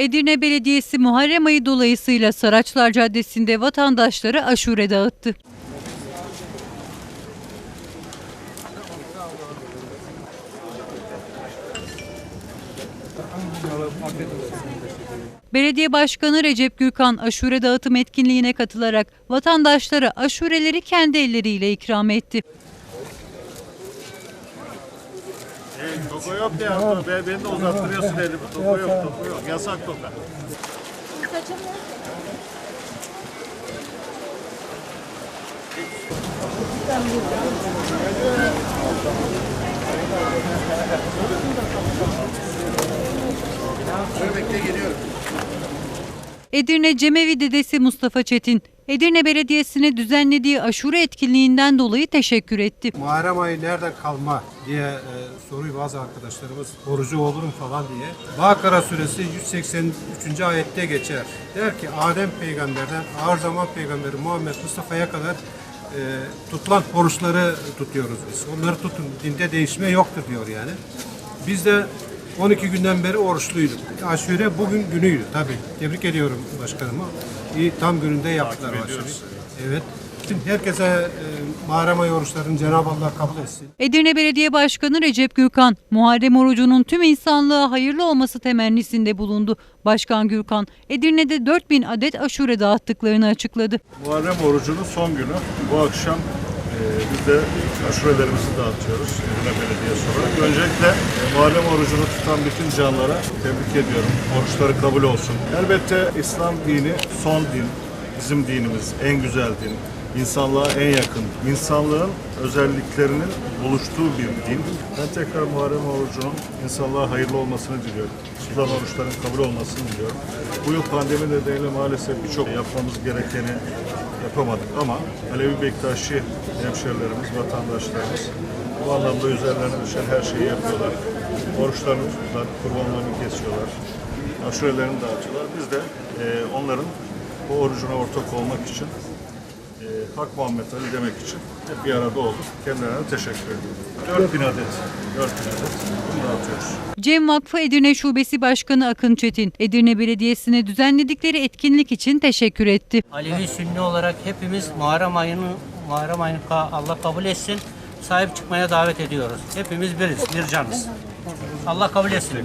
Edirne Belediyesi Muharrem ayı dolayısıyla Saraçlar Caddesi'nde vatandaşlara aşure dağıttı. Belediye Başkanı Recep Gürkan aşure dağıtım etkinliğine katılarak vatandaşlara aşureleri kendi elleriyle ikram etti. Toka yok ya. Ben, beni de uzattırıyorsun elimi. Toka yok, toka yok. Yasak toka. Edirne Cemevi dedesi Mustafa Çetin, Edirne Belediyesi'ne düzenlediği aşure etkinliğinden dolayı teşekkür etti. Muharrem ayı nereden kalma diye e, soruyu bazı arkadaşlarımız orucu olurum falan diye. Bakara suresi 183. ayette geçer. Der ki Adem peygamberden ağır zaman peygamberi Muhammed Mustafa'ya kadar e, tutulan oruçları tutuyoruz biz. Onları tutun. Dinde değişme yoktur diyor yani. Biz de 12 günden beri oruçluyduk. Aşure bugün günüydü tabii. Tebrik ediyorum başkanımı. İyi tam gününde yaptılar aşureyi. Evet. Bütün herkese e, Muharrem ayı oruçlarını Cenab-ı Allah kabul etsin. Edirne Belediye Başkanı Recep Gürkan, Muharrem orucunun tüm insanlığa hayırlı olması temennisinde bulundu. Başkan Gürkan, Edirne'de 4000 adet aşure dağıttıklarını açıkladı. Muharrem orucunun son günü. Bu akşam biz de aşurelerimizi dağıtıyoruz Edirne Belediyesi olarak. Öncelikle e, Muharrem orucunu tutan bütün canlara tebrik ediyorum. Oruçları kabul olsun. Elbette İslam dini son din. Bizim dinimiz en güzel din. İnsanlığa en yakın. İnsanlığın özelliklerinin buluştuğu bir din. Ben tekrar Muharrem orucunun insanlığa hayırlı olmasını diliyorum. Tutulan oruçların kabul olmasını diliyorum. Bu yıl pandemi nedeniyle maalesef birçok yapmamız gerekeni yapamadık ama Alevi Bektaşi hemşerilerimiz, vatandaşlarımız bu anlamda üzerlerine düşen her şeyi yapıyorlar. Oruçlarını tutuyorlar, kurbanlarını kesiyorlar, aşurelerini dağıtıyorlar. Biz de e, onların bu orucuna ortak olmak için, e, Hak Muhammed Ali demek için hep bir arada olduk. Kendilerine teşekkür ediyorum. 4000 adet, 4000 adet bunu dağıtıyoruz. Cem Vakfı Edirne Şubesi Başkanı Akın Çetin, Edirne Belediyesi'ne düzenledikleri etkinlik için teşekkür etti. Alevi Sünni olarak hepimiz Muharrem ayını Muharrem ayını Allah kabul etsin. Sahip çıkmaya davet ediyoruz. Hepimiz biriz, bir canız. Allah kabul etsin.